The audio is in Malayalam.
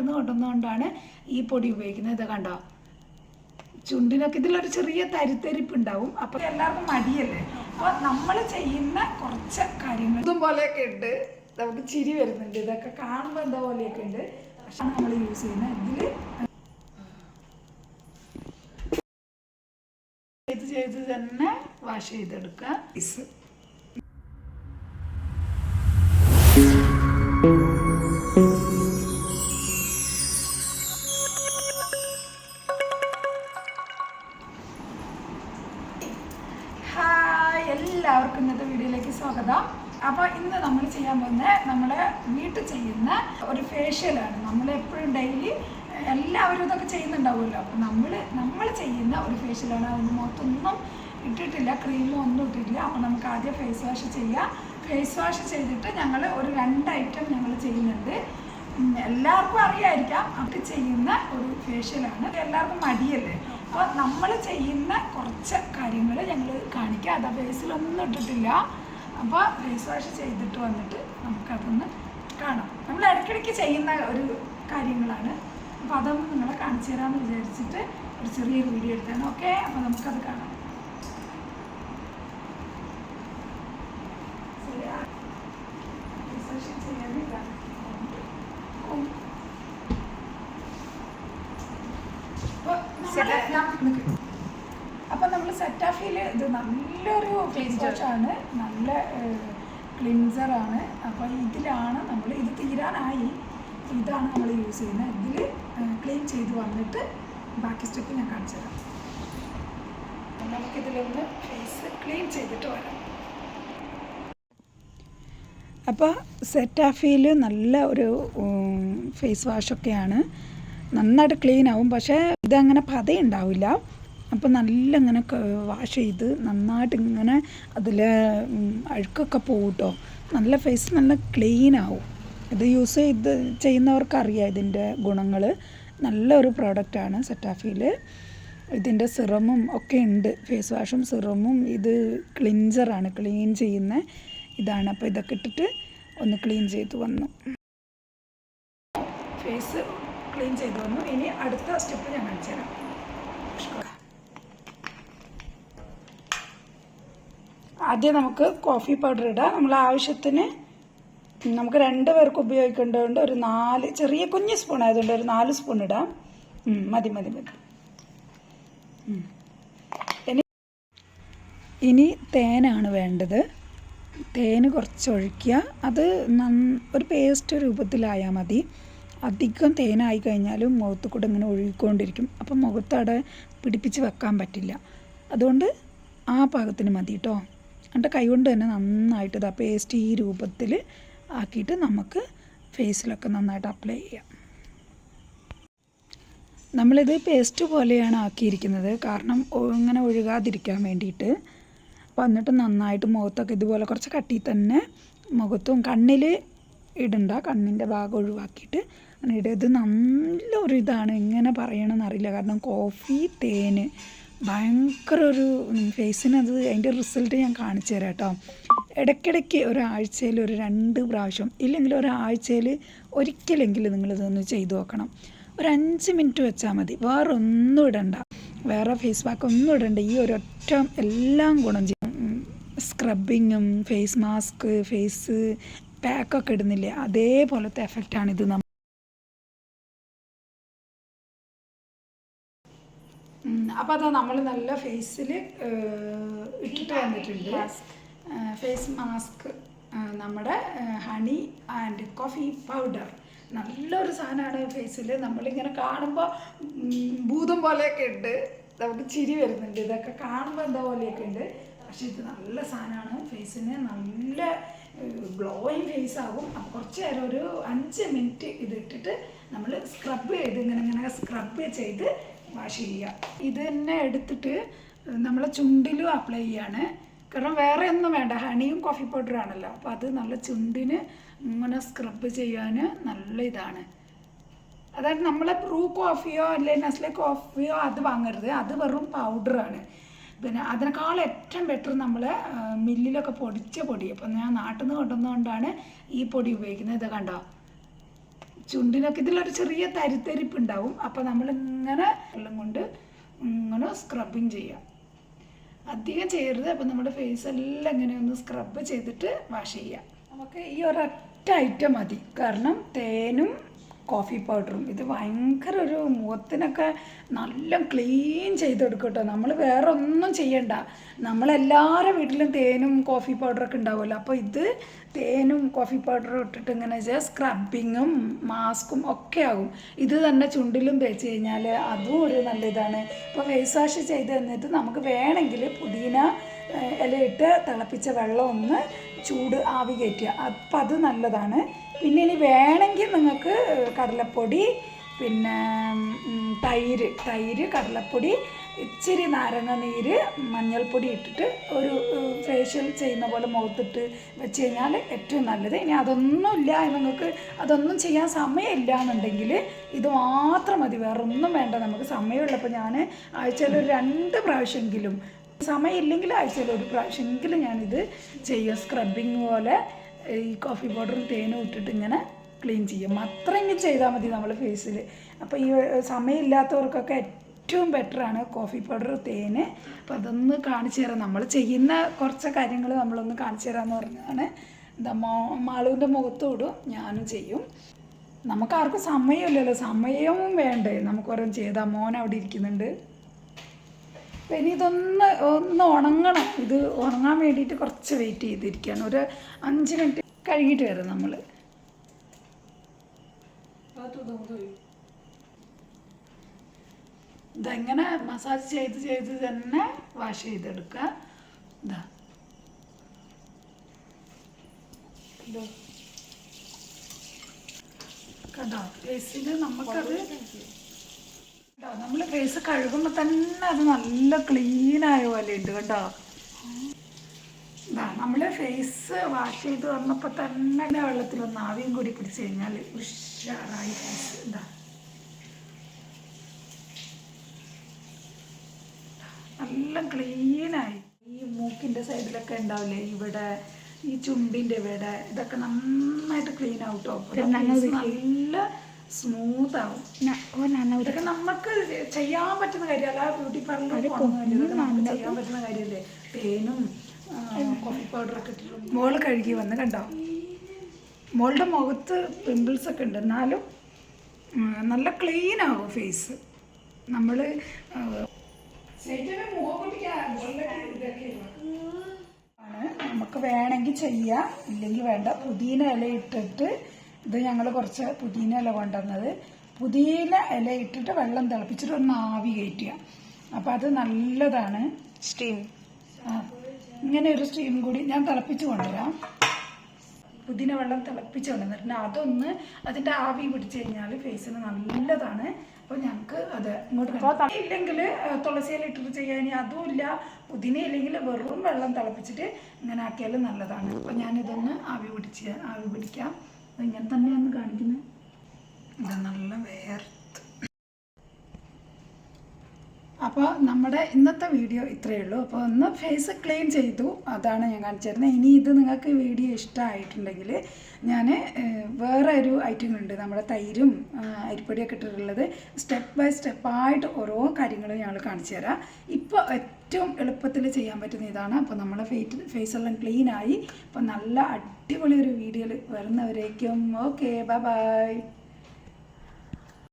നാട്ടിൽ നിന്ന് കൊണ്ടുവന്നുകൊണ്ടാണ് ഈ പൊടി ഉപയോഗിക്കുന്നത്. ഇത് കണ്ടോ? ചുണ്ടിനൊക്കെ ഇതിലൊരു ചെറിയ തരിത്തരിപ്പ് ഉണ്ടാവും അപ്പൊ എല്ലാവർക്കും മടിയല്ലേ? അപ്പോൾ നമ്മൾ ചെയ്യുന്ന കുറച്ച് കാര്യങ്ങൾ ഇതും പോലെയൊക്കെ ഉണ്ട്. നമുക്ക് ചിരി വരുന്നുണ്ട്. ഇതൊക്കെ കാണുമ്പോൾ എന്താ പോലെയൊക്കെ ഉണ്ട്. പക്ഷെ നമ്മൾ യൂസ് ചെയ്യുന്ന ഇതിൽ ഇത് ചെയ്ത് തന്നെ വാഷ് ചെയ്തെടുക്കുക. എല്ലാവർക്കും ഇന്നത്തെ വീഡിയോയിലേക്ക് സ്വാഗതം. അപ്പോൾ ഇന്ന് നമ്മൾ ചെയ്യാൻ പോകുന്നത് നമ്മൾ വീട്ടിൽ ചെയ്യുന്ന ഒരു ഫേഷ്യലാണ് നമ്മൾ എപ്പോഴും ഡെയിലി എല്ലാവരും ഇതൊക്കെ ചെയ്യുന്നുണ്ടാവുമല്ലോ. അപ്പോൾ നമ്മൾ നമ്മൾ ചെയ്യുന്ന ഒരു ഫേഷ്യലാണ് അതിന് മുഖത്തൊന്നും ഇട്ടിട്ടില്ല ക്രീമും ഒന്നും ഇട്ടിട്ടില്ല. അപ്പോൾ നമുക്ക് ആദ്യം ഫേസ് വാഷ് ചെയ്യാം. ഫേസ് വാഷ് ചെയ്തിട്ട് ഞങ്ങൾ ഒരു രണ്ട് ഐറ്റം ഞങ്ങൾ ചെയ്യുന്നുണ്ട്. എല്ലാവർക്കും അറിയായിരിക്കാം. അത് ചെയ്യുന്ന ഒരു ഫേഷ്യലാണ് എല്ലാവർക്കും മടിയല്ലേ? അപ്പോൾ നമ്മൾ ചെയ്യുന്ന കുറച്ച് കാര്യങ്ങൾ ഞങ്ങൾ കാണിക്കുക അത് ബേസിലൊന്നും ഇട്ടിട്ടില്ല. അപ്പോൾ ഫേസ് വാഷ് ചെയ്തിട്ട് വന്നിട്ട് നമുക്കതൊന്ന് കാണാം. നമ്മൾ ഇടയ്ക്കിടയ്ക്ക് ചെയ്യുന്ന ഒരു കാര്യങ്ങളാണ്. അപ്പോൾ അതൊന്ന് നിങ്ങളെ കാണിച്ചു തരാമെന്ന് വിചാരിച്ചിട്ട് ഒരു ചെറിയൊരു വീഡിയോ എടുത്താണ് ഓക്കെ? അപ്പോൾ നമുക്കത് കാണാം ശരി, ആ face wash ചെയ്യാൻ ഇതാണ്. ഉം. അപ്പൊ നമ്മൾ സെറ്റാഫിയിൽ ഇത് നല്ലൊരു ഫേസ് വാഷ് ആണ്. നല്ല ക്ലിൻസർ ആണ്. അപ്പോൾ ഇതിലാണ് നമ്മൾ ഇത് തീരാനായി. ഇതാണ് നമ്മൾ യൂസ് ചെയ്യുന്നത് ഇതിൽ ക്ലീൻ ചെയ്ത് വന്നിട്ട് ബാക്കി സ്റ്റെപ്പ് ഞാൻ കാണിച്ചു തരാം. നമുക്കിതിലൊന്ന് ഫേസ് ക്ലീൻ ചെയ്തിട്ട് വരാം. അപ്പോൾ സെറ്റാഫിയിൽ നല്ല ഒരു ഫേസ് വാഷൊക്കെയാണ് നന്നായിട്ട് ക്ലീൻ ആവും. പക്ഷേ ഇതങ്ങനെ പതയുണ്ടാവില്ല. അപ്പോൾ നല്ല ഇങ്ങനെ വാഷ് ചെയ്ത് നന്നായിട്ട് ഇങ്ങനെ അതിൽ അഴുക്കൊക്കെ പോകും കേട്ടോ നല്ല ഫേസ് നല്ല ക്ലീൻ ആവും. ഇത് യൂസ് ചെയ്ത് ചെയ്യുന്നവർക്ക് അറിയാം ഇതിന്റെ ഗുണങ്ങൾ നല്ലൊരു പ്രോഡക്റ്റാണ് സെറ്റാഫിയിൽ ഇതിന്റെ സിറമും ഒക്കെ ഉണ്ട്. ഫേസ് വാഷും സിറമും ഇത് ക്ലിൻസറാണ് ക്ലീൻ ചെയ്യുന്ന ഇതാണ്. അപ്പോൾ ഇതൊക്കെ ഇട്ടിട്ട് ഒന്ന് ക്ലീൻ ചെയ്ത് വന്നു. ഫേസ് ക്ലീൻ ചെയ്ത് വന്നു. ഇനി അടുത്ത സ്റ്റെപ്പ് ഞാൻ കാണിച്ചു തരാം. ആദ്യം നമുക്ക് കോഫി പൗഡർ ഇടാം. നമ്മൾ ആവശ്യത്തിന് നമുക്ക് രണ്ട് പേർക്ക് ഉപയോഗിക്കേണ്ടതുകൊണ്ട് ഒരു നാല് ചെറിയ കുഞ്ഞ് സ്പൂൺ ആയതുകൊണ്ട് ഒരു നാല് സ്പൂൺ ഇടാം. മതി മതി മതി. ഇനി ഇനി തേനാണ് വേണ്ടത്. തേന് കുറച്ച് ഒഴിക്കുക അത് ഒരു പേസ്റ്റ് രൂപത്തിലായാൽ മതി. അധികം തേനായി കഴിഞ്ഞാലും മുഖത്ത് കൂടെ ഇങ്ങനെ ഒഴുകിക്കൊണ്ടിരിക്കും. അപ്പം മുഖത്ത് അവിടെ പിടിപ്പിച്ച് വെക്കാൻ പറ്റില്ല. അതുകൊണ്ട് ആ പാകത്തിന് മതി കേട്ടോ എന്നിട്ട് കൈകൊണ്ട് തന്നെ നന്നായിട്ട് ഇതാ പേസ്റ്റ് ഈ രൂപത്തിൽ ആക്കിയിട്ട് നമുക്ക് ഫേസിലൊക്കെ നന്നായിട്ട് അപ്ലൈ ചെയ്യാം. നമ്മളിത് പേസ്റ്റ് പോലെയാണ് ആക്കിയിരിക്കുന്നത്. കാരണം ഇങ്ങനെ ഒഴുകാതിരിക്കാൻ വേണ്ടിയിട്ട്. അപ്പോൾ എന്നിട്ട് നന്നായിട്ട് മുഖത്തൊക്കെ ഇതുപോലെ കുറച്ച് കട്ടി തന്നെ മുഖത്തും കണ്ണിൽ ഇടണ്ട. കണ്ണിന്റെ ഭാഗം ഒഴിവാക്കിയിട്ട് അങ്ങനെ ഇടുക ഇത് നല്ലൊരു ഇതാണ് എങ്ങനെ പറയണമെന്ന് അറിയില്ല കാരണം കോഫി തേന് ഭയങ്കര ഒരു ഫേസിന് അത് അതിന്റെ റിസൾട്ട് ഞാൻ കാണിച്ചു തരാം കേട്ടോ ഇടയ്ക്കിടയ്ക്ക് ഒരാഴ്ചയിൽ ഒരു രണ്ട് പ്രാവശ്യം ഇല്ലെങ്കിൽ ഒരാഴ്ചയിൽ ഒരിക്കലെങ്കിലും നിങ്ങളിതൊന്ന് ചെയ്തു നോക്കണം. ഒരു അഞ്ച് മിനിറ്റ് വെച്ചാൽ മതി. വേറെ ഒന്നും ഇടണ്ട. വേറെ ഫേസ് പാക്ക് ഒന്നും ഇടണ്ട. ഈ ഒരൊറ്റ എല്ലാം ഗുണം ചെയ്യും. സ്ക്രബിങ്ങും ഫേസ് മാസ്ക് ഫേസ് പാക്കൊക്കെ ഇടുന്നില്ലേ അതേപോലത്തെ എഫക്റ്റാണ് ഇത് നമ്മൾ അപ്പോൾ അതാ നമ്മൾ നല്ല ഫേസിൽ ഇട്ടിട്ട് വന്നിട്ടുണ്ട്. ഫേസ് മാസ്ക് നമ്മുടെ ഹണി ആൻഡ് കോഫി പൗഡർ നല്ലൊരു സാധനമാണ് ഫേസിൽ നമ്മളിങ്ങനെ കാണുമ്പോൾ ഭൂതം പോലെയൊക്കെ ഉണ്ട്. നമുക്ക് ചിരി വരുന്നുണ്ട്. ഇതൊക്കെ കാണുമ്പോൾ എന്താ പോലെയൊക്കെ ഉണ്ട്. പക്ഷെ ഇത് നല്ല സാധനമാണ് ഫേസിന് നല്ല ഗ്ലോയിങ് ഫേസ് ആകും. അപ്പോൾ കുറച്ച് നേരം ഒരു അഞ്ച് മിനിറ്റ് ഇത് ഇട്ടിട്ട് നമ്മൾ സ്ക്രബ് ചെയ്ത് ഇങ്ങനെ ഇങ്ങനെ സ്ക്രബ് ചെയ്ത് വാഷ് ചെയ്യുക ഇത് തന്നെ എടുത്തിട്ട് നമ്മളെ ചുണ്ടിലും അപ്ലൈ ചെയ്യാണ്. കാരണം വേറെ ഒന്നും വേണ്ട ഹണിയും കോഫി പൗഡറും ആണല്ലോ. അപ്പോൾ അത് നല്ല ചുണ്ടിന് ഇങ്ങനെ സ്ക്രബ് ചെയ്യാൻ നല്ല ഇതാണ്. അതായത് നമ്മളെ ബ്രൂ കോഫിയോ അല്ലെങ്കിൽ നെസ്ലെ കോഫിയോ അത് വാങ്ങരുത്. അത് വെറും പൗഡറാണ് പിന്നെ അതിനേക്കാൾ ഏറ്റവും ബെറ്റർ നമ്മൾ മില്ലിലൊക്കെ പൊടിച്ച പൊടി. അപ്പം ഞാൻ നാട്ടിൽ നിന്ന് കൊണ്ടുവന്നുകൊണ്ടാണ് ഈ പൊടി ഉപയോഗിക്കുന്നത്. ഇത് കണ്ടോ? ചുണ്ടിനൊക്കെ ഇതിലൊരു ചെറിയ തരിത്തരിപ്പ് ഉണ്ടാവും അപ്പോൾ നമ്മളിങ്ങനെ വെള്ളം കൊണ്ട് ഇങ്ങനെ സ്ക്രബിങ് ചെയ്യാം. അധികം ചെയ്യരുത്. അപ്പം നമ്മുടെ ഫേസ് എല്ലാം ഇങ്ങനെ ഒന്ന് സ്ക്രബ് ചെയ്തിട്ട് വാഷ് ചെയ്യാം. നമുക്ക് ഈ ഒരൊറ്റ ഐറ്റം മതി. കാരണം തേനും കോഫി പൗഡറും ഇത് ഭയങ്കര ഒരു മുഖത്തിനൊക്കെ നല്ല ക്ലീൻ ചെയ്തെടുക്കും കേട്ടോ. നമ്മൾ വേറെ ഒന്നും ചെയ്യണ്ട. നമ്മളെല്ലാവരുടെ വീട്ടിലും തേനും കോഫി പൗഡറൊക്കെ ഉണ്ടാവുമല്ലോ. അപ്പോൾ ഇത് തേനും കോഫി പൗഡറും ഇട്ടിട്ട് ഇങ്ങനെ സ്ക്രബിങ്ങും മാസ്കും ഒക്കെ ആകും. ഇത് തന്നെ ചുണ്ടിലും തേച്ച് കഴിഞ്ഞാൽ അതും ഒരു നല്ല ഇതാണ്. ഇപ്പോൾ ഫേസ് വാഷ് ചെയ്ത് തന്നിട്ട് നമുക്ക് വേണമെങ്കിൽ പുതിന ഇലയിട്ട് തിളപ്പിച്ച വെള്ളം ഒന്ന് ചൂട് ആവി കയറ്റുക അപ്പം അത് നല്ലതാണ്. പിന്നെ ഇനി വേണമെങ്കിൽ നിങ്ങൾക്ക് കടലപ്പൊടി പിന്നെ തൈര് തൈര് കടലപ്പൊടി ഇച്ചിരി നാരങ്ങ നീര് മഞ്ഞൾപ്പൊടി ഇട്ടിട്ട് ഒരു ഫേഷ്യൽ ചെയ്യുന്ന പോലെ മുഖത്തിട്ട് വെച്ച് കഴിഞ്ഞാൽ ഏറ്റവും നല്ലത്. ഇനി അതൊന്നുമില്ല നിങ്ങൾക്ക് അതൊന്നും ചെയ്യാൻ സമയമില്ല എന്നുണ്ടെങ്കിൽ ഇത് മാത്രം മതി. വേറൊന്നും വേണ്ട. നമുക്ക് സമയമുള്ളപ്പോൾ ഞാൻ ആഴ്ചയിൽ ഒരു രണ്ട് പ്രാവശ്യമെങ്കിലും സമയമില്ലെങ്കിൽ ആഴ്ചയിൽ ഒരു പ്രാവശ്യമെങ്കിലും ഞാനിത് ചെയ്യും. സ്ക്രബിങ് പോലെ ഈ കോഫി പൗഡറും തേനും ഇട്ടിട്ട് ഇങ്ങനെ ക്ലീൻ ചെയ്യും. അത്രയെങ്കിലും ചെയ്താൽ മതി നമ്മൾ ഫേസിൽ അപ്പോൾ ഈ സമയമില്ലാത്തവർക്കൊക്കെ ഏറ്റവും ബെറ്ററാണ് കോഫി പൗഡർ തേന് അപ്പോൾ അതൊന്ന് കാണിച്ചു തരാം. നമ്മൾ ചെയ്യുന്ന കുറച്ച് കാര്യങ്ങൾ നമ്മളൊന്ന് കാണിച്ചു തരാമെന്ന് പറഞ്ഞതാണ്. എന്താ മോ മാളുവിന്റെ മുഖത്തും ഇടും ഞാനും ചെയ്യും. നമുക്കാർക്കും സമയമില്ലല്ലോ. സമയവും വേണ്ടേ. നമുക്ക് ഓരോ ചെയ്താൽ മോൻ അവിടെ ഇരിക്കുന്നുണ്ട്. അപ്പം ഇനി ഇതൊന്ന് ഒന്ന് ഉണങ്ങണം. ഇത് ഉണങ്ങാൻ വേണ്ടിയിട്ട് കുറച്ച് വെയിറ്റ് ചെയ്തിരിക്കുകയാണ്. ഒരു അഞ്ച് മിനിറ്റ് കഴുകിയിട്ട് വരാം നമ്മൾ ഇതെങ്ങനെ മസാജ് ചെയ്ത് ചെയ്ത് തന്നെ വാഷ് ചെയ്തെടുക്കുക. ഇതാ. കണ്ടോ? ഫേസിൽ നമുക്കത് നമ്മൾ ഫേസ് കഴുകുമ്പോൾ തന്നെ അത് നല്ല ക്ലീൻ ആയ പോലെ ഉണ്ട് കേട്ടോ നമ്മൾ ഫേസ് വാഷ് ചെയ്ത് വന്നപ്പോൾ തന്നെ വെള്ളത്തിൽ ഒന്ന് ആവിയും കൂടി പിടിച്ച് കഴിഞ്ഞാൽ ഉഷാറായി ഫേസ് എന്താ നല്ല ക്ലീനായി ഈ മൂക്കിന്റെ സൈഡിലൊക്കെ ഉണ്ടാവില്ലേ? ഇവിടെ ഈ ചുണ്ടിന്റെ ഇവിടെ ഇതൊക്കെ നന്നായിട്ട് ക്ലീൻ കേട്ടോ നല്ല സ്മൂത്ത് ആവും ഇതൊക്കെ നമുക്ക് ചെയ്യാൻ പറ്റുന്ന കാര്യമല്ല. ബ്യൂട്ടി പാർലറിൽ ചെയ്യാൻ പറ്റുന്ന കാര്യമല്ലേ? തേനും കോഫി പൗഡറൊക്കെ ഇട്ടിട്ട് മോൾ കഴുകി വന്ന് കണ്ടോ? മോളുടെ മുഖത്ത് പിമ്പിൾസ് ഒക്കെ ഉണ്ട്. എന്നാലും നല്ല ക്ലീൻ ആവും ഫേസ് നമ്മൾ നമുക്ക് വേണമെങ്കിൽ ചെയ്യാം. ഇല്ലെങ്കിൽ വേണ്ട. പുതിന ഇല ഇട്ടിട്ട് ഇത് ഞങ്ങൾ കുറച്ച് പുതിന ഇല കൊണ്ടുവന്നത്. പുതിന ഇല ഇട്ടിട്ട് വെള്ളം തിളപ്പിച്ചിട്ട് ഒന്ന് ആവി കയറ്റുക. അപ്പം അത് നല്ലതാണ്. സ്റ്റീം ആ, ഇങ്ങനെ ഒരു സ്റ്റീം കൂടി ഞാൻ തിളപ്പിച്ച് കൊണ്ടുവരാം. പുതിന വെള്ളം തിളപ്പിച്ച് കൊണ്ടുവന്നിട്ടുണ്ട് അതൊന്ന് അതിന്റെ ആവി പിടിച്ചു കഴിഞ്ഞാൽ ഫേസിന് നല്ലതാണ്. അപ്പോൾ ഞങ്ങൾക്ക് അത് ഇങ്ങോട്ട് ഇല്ലെങ്കിൽ തുളസിയില ഇട്ടിട്ട് ചെയ്യാൻ അതും ഇല്ല. പുതിന ഇല്ലെങ്കിൽ വെറും വെള്ളം തിളപ്പിച്ചിട്ട് ഇങ്ങനെ ആക്കിയാലും നല്ലതാണ്. അപ്പോൾ ഞാനിതൊന്ന് ആവി പിടിച്ച് ആവി പിടിക്കാം. ഇങ്ങനെ തന്നെയാണ് കാണിക്കുന്നത്. നല്ല വേർത്ത് അപ്പോൾ നമ്മുടെ ഇന്നത്തെ വീഡിയോ ഇത്രയേ ഉള്ളൂ. അപ്പോൾ ഒന്ന് ഫേസ് ക്ലീൻ ചെയ്തു. അതാണ് ഞാൻ കാണിച്ചിരുന്നത്. ഇനി ഇത് നിങ്ങൾക്ക് വീഡിയോ ഇഷ്ടമായിട്ടുണ്ടെങ്കിൽ ഞാൻ വേറെ ഒരു ഐറ്റം ഉണ്ട്. നമ്മുടെ തൈരും അരിപ്പൊടിയൊക്കെ ഇട്ടിട്ടുള്ളത്. സ്റ്റെപ്പ് ബൈ സ്റ്റെപ്പായിട്ട് ഓരോ കാര്യങ്ങളും ഞങ്ങൾ കാണിച്ചു തരാം. ഇപ്പോൾ ഏറ്റവും എളുപ്പത്തിൽ ചെയ്യാൻ പറ്റുന്ന ഇതാണ്. അപ്പോൾ നമ്മുടെ ഫേറ്റ് ഫേസെല്ലാം ക്ലീൻ ആയി. അപ്പോൾ നല്ല അടിപൊളി ഒരു വീഡിയോയിൽ വരുന്നവരേക്കും. Okay bye bye